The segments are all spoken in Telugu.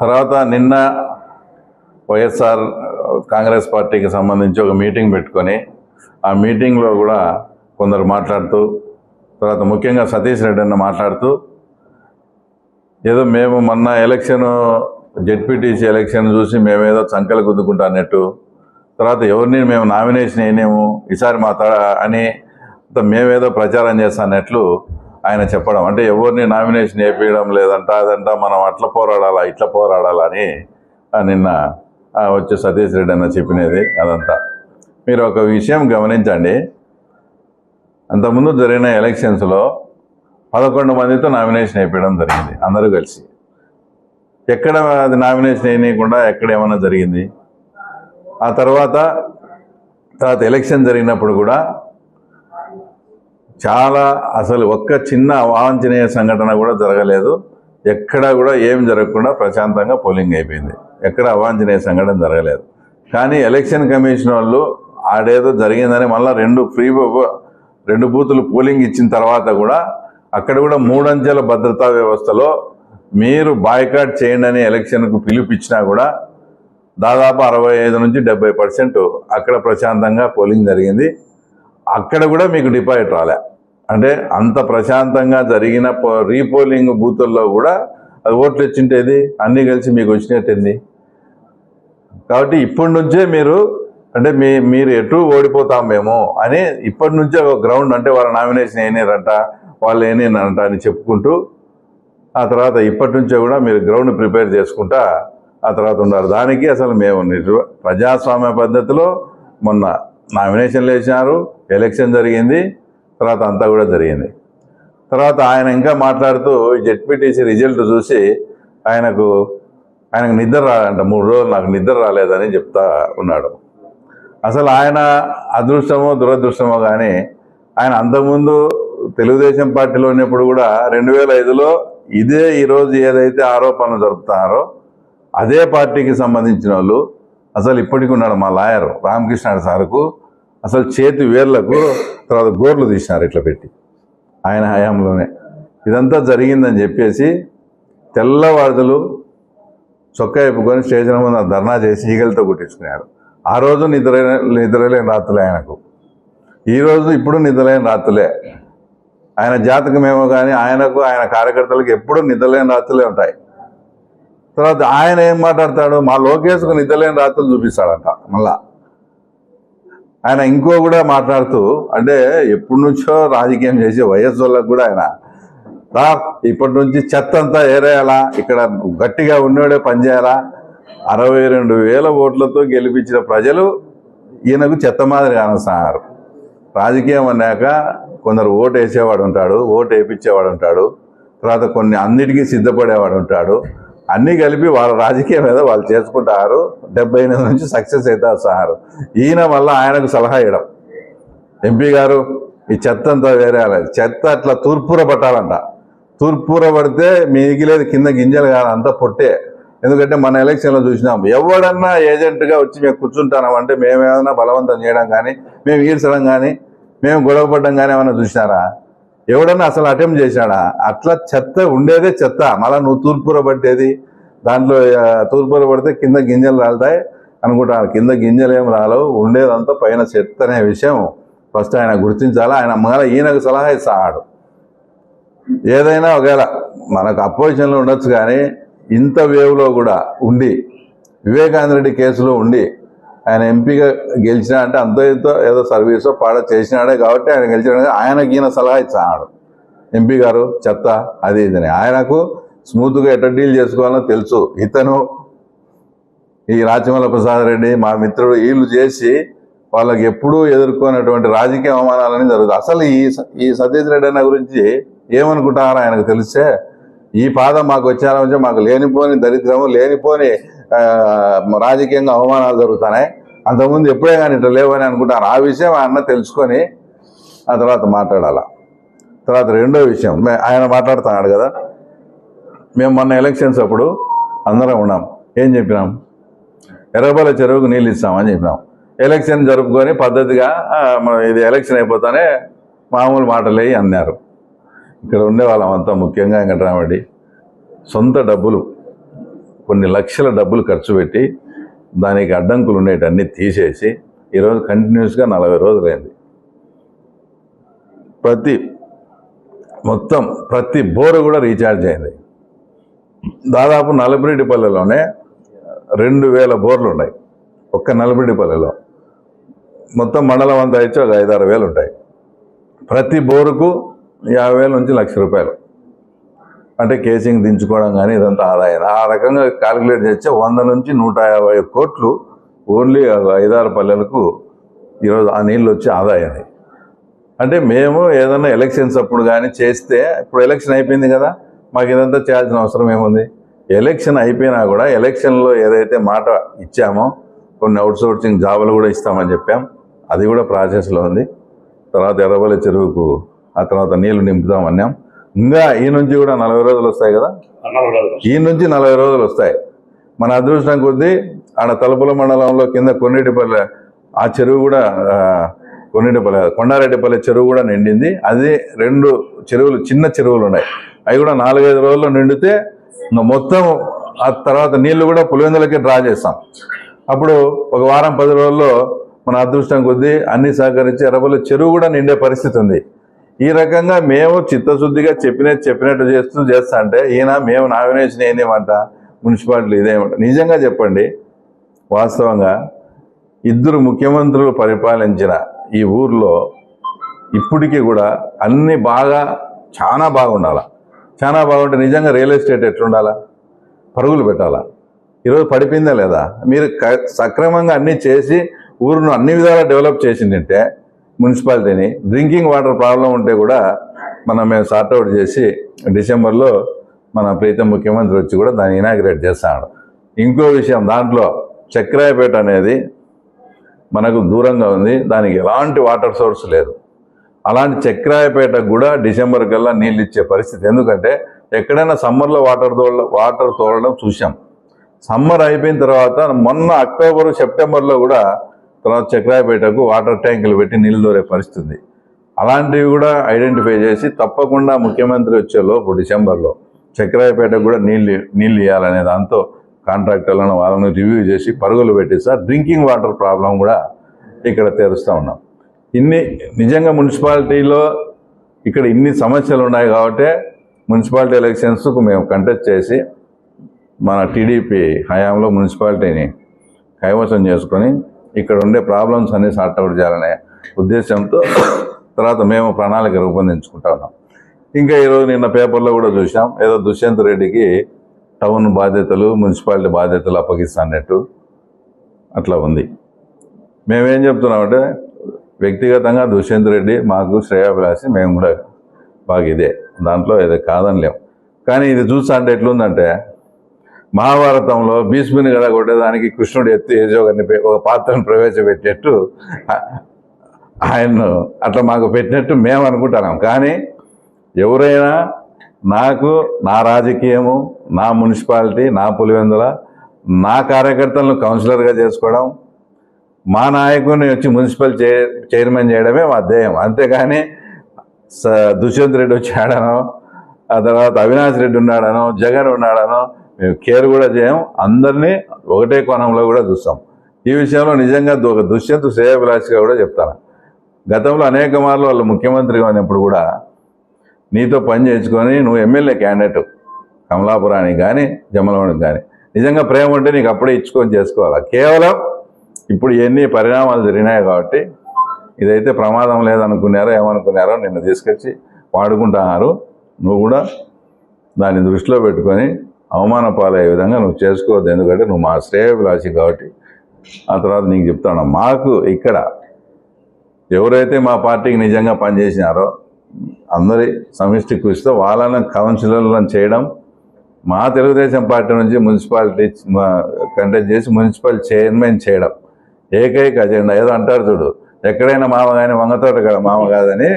తర్వాత నిన్న వైఎస్ఆర్ కాంగ్రెస్ పార్టీకి సంబంధించి ఒక మీటింగ్ పెట్టుకొని ఆ మీటింగ్లో కూడా కొందరు మాట్లాడుతూ తర్వాత ముఖ్యంగా సతీష్ రెడ్డి అన్న మాట్లాడుతూ ఏదో మేము మొన్న ఎలక్షన్ జెడ్పీటీసీ ఎలక్షన్ చూసి మేమేదో చంకలు గుద్దుకుంటా అన్నట్టు తర్వాత ఎవరిని మేము నామినేషన్ అయినాము ఈసారి మా త అని మేమేదో ప్రచారం చేస్తానట్లు ఆయన చెప్పడం అంటే ఎవరిని నామినేషన్ వేయడం లేదంట అదంట మనం అట్లా పోరాడాలా ఇట్లా పోరాడాలా అని నిన్న వచ్చే సతీష్ రెడ్డి అన్న చెప్పినది అదంతా. మీరు ఒక విషయం గమనించండి. అంతకుముందు జరిగిన ఎలక్షన్స్లో పదకొండు మందితో నామినేషన్ వేయడం జరిగింది అందరూ కలిసి. ఎక్కడ అది నామినేషన్ వేయకుండా ఎక్కడ ఏమైనా జరిగింది? ఆ తర్వాత తర్వాత ఎలక్షన్ జరిగినప్పుడు కూడా చాలా అసలు ఒక్క చిన్న అవాంఛనీయ సంఘటన కూడా జరగలేదు. ఎక్కడా కూడా ఏం జరగకుండా ప్రశాంతంగా పోలింగ్ అయిపోయింది. ఎక్కడ అవాంఛనీయ సంఘటన జరగలేదు. కానీ ఎలక్షన్ కమిషన్ వాళ్ళు ఆడేదో జరిగిందని మళ్ళీ రెండు ఫ్రీ రెండు బూతులు పోలింగ్ ఇచ్చిన తర్వాత కూడా అక్కడ కూడా మూడంచెల భద్రతా వ్యవస్థలో మీరు బాయ్కాట్ చేయండి అని ఎలక్షన్కు పిలుపిచ్చినా కూడా దాదాపు అరవై ఐదు నుంచి డెబ్బై పర్సెంట్ అక్కడ ప్రశాంతంగా పోలింగ్ జరిగింది. అక్కడ కూడా మీకు డిపాజిట్ రాలే. అంటే అంత ప్రశాంతంగా జరిగిన పో- రీపోలింగ్ బూతుల్లో కూడా అది ఓట్లు వచ్చింటేది అన్నీ కలిసి మీకు వచ్చినట్టేంది? కాబట్టి ఇప్పటి నుంచే మీరు అంటే మీ మీరు ఎటు ఓడిపోతాం మేము అని ఇప్పటి నుంచే ఒక గ్రౌండ్ అంటే వాళ్ళ నామినేషన్ అయినారంట వాళ్ళు అయినారంట అని చెప్పుకుంటూ ఆ తర్వాత ఇప్పటి నుంచే కూడా మీరు గ్రౌండ్ ప్రిపేర్ చేసుకుంటా ఆ తర్వాత ఉన్నారు దానికి అసలు మేము ప్రజాస్వామ్య పద్ధతిలో మొన్న నామినేషన్లు వేసినారు ఎలక్షన్ జరిగింది తర్వాత అంతా కూడా జరిగింది. తర్వాత ఆయన ఇంకా మాట్లాడుతూ జెడ్పీటీసీ రిజల్ట్ చూసి ఆయనకు ఆయనకు నిద్ర రాలంట మూడు రోజులు నాకు నిద్ర రాలేదని చెప్తా ఉన్నాడు. అసలు ఆయన అదృష్టమో దురదృష్టమో కానీ ఆయన అంతకుముందు తెలుగుదేశం పార్టీలో ఉన్నప్పుడు కూడా రెండు వేల ఐదులో ఇదే ఈరోజు ఏదైతే ఆరోపణలు జరుపుతున్నారో అదే పార్టీకి సంబంధించిన వాళ్ళు అసలు ఇప్పటికి ఉన్నాడు మా లాయర్ రామకృష్ణ సార్కు. అసలు చేతి వేర్లకు తర్వాత గోర్లు తీసినారు ఇట్లా పెట్టి. ఆయన హయాంలోనే. ఇదంతా జరిగిందని చెప్పేసి తెల్లవారుదలు చొక్కా ఇప్పుకొని స్టేషన్ ముందు ధర్నా చేసి ఈగలతో కుట్టించుకున్నాడు. ఆ రోజు నిద్ర నిద్రలేని రాత్రులే ఆయనకు. ఈ రోజు ఇప్పుడు నిద్రలేని రాత్రులే. ఆయన జాతకమేమో కానీ ఆయనకు ఆయన కార్యకర్తలకు ఎప్పుడూ నిద్రలేని రాత్రులే ఉంటాయి. తర్వాత ఆయన ఏం మాట్లాడతాడు మా లోకేష్కు నిద్రలేని రాత్రులు చూపిస్తాడంట మళ్ళా. ఆయన ఇంకో కూడా మాట్లాడుతూ అంటే ఎప్పటి నుంచో రాజకీయం చేసే వయస్సు వాళ్ళకు కూడా ఆయన రా ఇప్పటి నుంచి చెత్త అంతా ఏరేయాలా? ఇక్కడ గట్టిగా ఉన్నవాడే పనిచేయాలా అరవై రెండు వేల ఓట్లతో గెలిపించిన ప్రజలు ఈయనకు చెత్త మాదిరి కానస్తున్నారు రాజకీయం అన్నాక కొందరు ఓటు వేసేవాడు ఉంటాడు ఓటు వేయించేవాడు ఉంటాడు తర్వాత కొన్ని అన్నిటికీ సిద్ధపడేవాడు ఉంటాడు. అన్నీ కలిపి వాళ్ళ రాజకీయం ఏదో వాళ్ళు చేసుకుంటారు. డెబ్బై ఎనిమిది నుంచి సక్సెస్ అయితే వస్తున్నారు ఈయన వల్ల ఆయనకు సలహా ఇవ్వడం. ఎంపీ గారు ఈ చెత్త అంతా వేరే చెత్త అట్లా తూర్పుర పట్టాలంట తూర్పుర పడితే మిగిలేదు కింద గింజలు కాదు అంతా పొట్టే. ఎందుకంటే మన ఎలక్షన్లో చూసినాం. ఎవడన్నా ఏజెంట్గా వచ్చి మేము కూర్చుంటాం అంటే మేము బలవంతం చేయడం కానీ మేము ఈడ్చడం కానీ మేము గొడవ పడడం కానీ ఏమైనా చూసినారా? ఎవడన్నా అసలు అటెంప్ట్ చేశాడా? అట్లా చెత్త ఉండేదే చెత్త. మళ్ళీ నువ్వు తూర్పుర పట్టేది దాంట్లో తూర్పుర పడితే కింద గింజలు రాలుతాయి అనుకుంటాను కింద గింజలు ఏం రాలవు. ఉండేదంతా పైన చెత్త అనే విషయం ఫస్ట్ ఆయన గుర్తించాలా. ఆయన మళ్ళీ ఈయనకు సలహా ఇస్తాడు. ఏదైనా ఒకవేళ మనకు అపోజిషన్లో ఉండొచ్చు కానీ ఇంత వేవ్లో కూడా ఉండి వివేకానంద రెడ్డి కేసులో ఉండి ఆయన ఎంపీగా గెలిచినా అంటే అంతో ఎంతో ఏదో సర్వీసో పాడ చేసినాడే కాబట్టి ఆయన గెలిచినాడు ఆయనకి ఈయన సలహా ఇచ్చాడు. ఎంపీ గారు చెత్త అది ఇదని. ఆయనకు స్మూత్గా ఎట్లా డీల్ చేసుకోవాలో తెలుసు. ఇతను ఈ రాజమల్ల ప్రసాద్ రెడ్డి మా మిత్రుడు వీళ్ళు చేసి వాళ్ళకి ఎప్పుడూ ఎదుర్కొనేటువంటి రాజకీయ అవమానాలని జరుగుతుంది అసలు ఈ స- ఈ సతీష్ రెడ్డి అన్న గురించి ఏమనుకుంటారో ఆయనకు తెలిస్తే ఈ పాదం మాకు వచ్చారంటే మాకు లేనిపోని దరిద్రము లేనిపోని రాజకీయంగా అవమానాలు జరుగుతున్నాయి. అంతకుముందు ఎప్పుడే కానీ ఇట్లా లేవని అనుకుంటారు ఆ విషయం ఆయన అన్న తెలుసుకొని ఆ తర్వాత మాట్లాడాల? తర్వాత రెండో విషయం ఆయన మాట్లాడుతున్నాడు కదా? మేము మొన్న ఎలక్షన్స్ అప్పుడు అందరం ఉన్నాం. ఏం చెప్పినాం? ఎర్రబల చెరువుకు నీళ్ళు ఇస్తామని చెప్పినాం. ఎలక్షన్ జరుపుకొని పద్ధతిగా మన ఇది ఎలక్షన్ అయిపోతానే మామూలు మాటలే అన్నారు. ఇక్కడ ఉండే వాళ్ళం అంతా ముఖ్యంగా వెంకటరామరెడ్డి. సొంత డబ్బులు. కొన్ని లక్షల డబ్బులు ఖర్చు పెట్టి దానికి అడ్డంకులు ఉండేటన్నీ తీసేసి ఈరోజు కంటిన్యూస్గా నలభై రోజులైంది ప్రతి మొత్తం ప్రతి బోరు కూడా రీఛార్జ్ అయింది. దాదాపు నలబిరెడ్డిపల్లెలోనే రెండు వేల బోర్లు ఉన్నాయి. ఒక్క నలబిరెడ్డిపల్లెలో మొత్తం మండలం అంతా ఇచ్చి ఒక ఐదారు వేలు ఉంటాయి. ప్రతి బోరుకు యాభై వేల నుంచి లక్ష రూపాయలు. అంటే కేసింగ్ దించుకోవడం కానీ ఇదంతా ఆదాయం. ఆ రకంగా క్యాలిక్యులేట్ చేస్తే వంద నుంచి నూట యాభై కోట్లు ఓన్లీ ఐదారు పల్లెలకు ఈరోజు ఆ నీళ్ళు వచ్చి ఆదాయాన్ని అంటే మేము ఏదైనా ఎలక్షన్స్ అప్పుడు కానీ చేస్తే ఇప్పుడు ఎలక్షన్ అయిపోయింది కదా మాకు ఇదంతా చేయాల్సిన అవసరం ఏముంది? ఎలక్షన్ అయిపోయినా కూడా ఎలక్షన్లో ఏదైతే మాట ఇచ్చామో కొన్ని అవుట్సోర్సింగ్ జాబులు కూడా ఇస్తామని చెప్పాం. అది కూడా ప్రాసెస్లో ఉంది. తర్వాత ఎర్రబల్లి చెరువుకు ఆ తర్వాత నీళ్ళు నింపుతామన్నాం ఇంకా ఈ నుంచి కూడా నలభై రోజులు వస్తాయి కదా? ఈ నుంచి నలభై రోజులు వస్తాయి. మన అదృష్టం కొద్దీ ఆడ తలుపుల మండలంలో కింద కొన్నిటిపల్లె ఆ చెరువు కూడా కొన్నిటిపల్లె కొండారెడ్డిపల్లె చెరువు కూడా నిండింది. అది రెండు చెరువులు చిన్న చెరువులు ఉన్నాయి. అవి కూడా నాలుగైదు రోజుల్లో నిండితే మొత్తం ఆ తర్వాత నీళ్ళు కూడా పులివెందులకి డ్రా చేస్తాం. అప్పుడు ఒక వారం పది రోజుల్లో మన అదృష్టం కొద్దీ అన్ని సహకరించి ఎర్రబల్లి చెరువు కూడా నిండే పరిస్థితి ఉంది. ఈ రకంగా మేము చిత్తశుద్ధిగా చెప్పినట్టు చెప్పినట్టు చేస్తూ చేస్తా అంటే ఈయన మేము నామినేషన్ ఏందేమంట? మున్సిపాలిటీ ఇదేమంట. నిజంగా చెప్పండి వాస్తవంగా ఇద్దరు ముఖ్యమంత్రులు పరిపాలించిన ఈ ఊర్లో ఇప్పటికీ కూడా అన్ని బాగా చాలా బాగుండాల? చాలా బాగుంటే నిజంగా రియల్ ఎస్టేట్ ఎట్లుండాలా? పరుగులు పెట్టాలా? ఈరోజు పడిపోయిందా లేదా? మీరు క- సక్రమంగా అన్నీ చేసి ఊరును అన్ని విధాలా డెవలప్ చేసిందంటే మున్సిపాలిటీని. డ్రింకింగ్ వాటర్ ప్రాబ్లం ఉంటే కూడా మనం మేము సార్ట్అవుట్ చేసి డిసెంబర్లో మన ప్రీతం ముఖ్యమంత్రి వచ్చి కూడా దాన్ని ఇనాగ్రేట్ చేస్తాడు. ఇంకో విషయం దాంట్లో చక్రాయపేట అనేది మనకు దూరంగా ఉంది. దానికి ఎలాంటి వాటర్ సోర్స్ లేదు. అలాంటి చక్రాయపేటకు కూడా డిసెంబర్ కల్లా నీళ్ళు ఇచ్చే పరిస్థితి. ఎందుకంటే ఎక్కడైనా సమ్మర్లో వాటర్ తోడ వాటర్ తోడడం చూసాం సమ్మర్ అయిపోయిన తర్వాత మొన్న అక్టోబర్ సెప్టెంబర్లో కూడా తర్వాత చక్రాయపేటకు వాటర్ ట్యాంకులు పెట్టి నీళ్ళు దొరే పరిస్థితి అలాంటివి కూడా ఐడెంటిఫై చేసి తప్పకుండా ముఖ్యమంత్రి వచ్చే లోపు డిసెంబర్లో చక్రాయపేటకు కూడా నీళ్ళు నీళ్ళు ఇవ్వాలనే దాంతో కాంట్రాక్టర్లను వాళ్ళని రివ్యూ చేసి పరుగులు పెట్టిస్తా డ్రింకింగ్ వాటర్ ప్రాబ్లం కూడా ఇక్కడ తెరుస్తూ ఉన్నాం. ఇన్ని నిజంగా మున్సిపాలిటీలో ఇక్కడ ఇన్ని సమస్యలు ఉన్నాయి కాబట్టి మున్సిపాలిటీ ఎలక్షన్స్కు మేము కంటెస్ట్ చేసి మన టీడీపీ హయాంలో మున్సిపాలిటీని కైవసం చేసుకొని ఇక్కడ ఉండే ప్రాబ్లమ్స్ అన్ని సార్ట్అవుట్ చేయాలనే ఉద్దేశంతో తర్వాత మేము ప్రణాళిక రూపొందించుకుంటా ఉన్నాం. ఇంకా ఈరోజు నిన్న పేపర్లో కూడా చూసాం ఏదో దుష్యంత్ రెడ్డికి టౌన్ బాధ్యతలు మున్సిపాలిటీ బాధ్యతలు అప్పగిస్తానట్టు అట్లా ఉంది. మేమేం చెప్తున్నామంటే వ్యక్తిగతంగా దుష్యంత్ రెడ్డి మాకు శ్రేయాభిలాషి మేము కూడా బాగా ఇదే. దాంట్లో ఏదో కాదని లేము కానీ ఇది చూస్తా అంటే ఎట్లుందంటే మహాభారతంలో భీష్ముని కదా కొట్టేదానికి కృష్ణుడు ఎత్తి యజోగని ఒక పాత్రను ప్రవేశపెట్టేట్టు ఆయన్ను అట్లా మాకు పెట్టినట్టు మేము అనుకుంటున్నాం. కానీ ఎవరైనా నాకు నా రాజకీయము నా మున్సిపాలిటీ నా పులివెందుల నా కార్యకర్తలను కౌన్సిలర్గా చేసుకోవడం మా నాయకుడిని వచ్చి మున్సిపల్ చైర్మన్ చేయడమే మా ధ్యేయం. అంతేగాని స దుష్యంత్ రెడ్డి వచ్చాడనో ఆ తర్వాత అవినాష్ రెడ్డి ఉన్నాడనో జగన్ ఉన్నాడనో మేము కేర్ కూడా చేయం అందరినీ ఒకటే కోణంలో కూడా చూస్తాం. ఈ విషయంలో నిజంగా ఒక దుష్యంత్ శ్రేయభిలాషిగా కూడా చెప్తాను. గతంలో అనేక మార్లు వాళ్ళు ముఖ్యమంత్రిగా ఉన్నప్పుడు కూడా నీతో పని చేయించుకొని నువ్వు ఎమ్మెల్యే క్యాండిడేట్ కమలాపురానికి కానీ జమలవాడికి కానీ నిజంగా ప్రేమ ఉంటే నీకు అప్పుడే ఇచ్చుకొని చేసుకోవాలి? కేవలం ఇప్పుడు ఎన్ని పరిణామాలు జరిగినాయి కాబట్టి ఇదైతే ప్రమాదం లేదనుకున్నారో ఏమనుకున్నారో నిన్ను తీసుకొచ్చి వాడుకుంటున్నారు. నువ్వు కూడా దాన్ని దృష్టిలో పెట్టుకొని అవమాన పాలయ్యే విధంగా నువ్వు చేసుకోవద్దు. ఎందుకంటే నువ్వు మా శ్రేయభిలాషి కాబట్టి. ఆ తర్వాత నీకు చెప్తాను. మాకు ఇక్కడ ఎవరైతే మా పార్టీకి నిజంగా పనిచేసినారో అందరి సమిష్టి కృషితో వాళ్ళని కౌన్సిలర్లను చేయడం మా తెలుగుదేశం పార్టీ నుంచి మున్సిపాలిటీ కంటెక్ట్ చేసి మున్సిపల్ చైర్మన్ చేయడం ఏకైక అజెండా. ఏదో అంటారు చూడు ఎక్కడైనా మామ కానీ వంగతోట కాడ మామ కాదని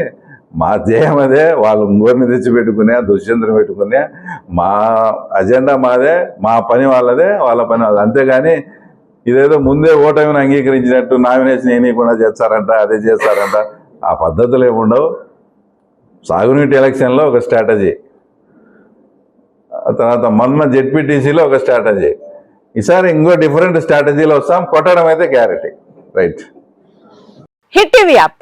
మా ధ్యేయం అదే వాళ్ళు ఇంకోరిని తెచ్చిపెట్టుకునే దుశ్చంద్రం పెట్టుకునే మా అజెండా మాదే మా పని వాళ్ళదే వాళ్ళ పని వాళ్ళది. అంతేగాని ఇదేదో ముందే ఓటమిని అంగీకరించినట్టు నామినేషన్ వేయకుండా చేస్తారంట అదే చేస్తారంట. ఆ పద్ధతులు ఏముండవు సాగునీటి ఎలక్షన్లో ఒక స్ట్రాటజీ. తర్వాత మొన్న జెడ్పీటీసీలో ఒక స్ట్రాటజీ. ఈసారి ఇంకో డిఫరెంట్ స్ట్రాటజీలో వస్తాం. కొట్టడం అయితే guarantee. Right. Hit TV app.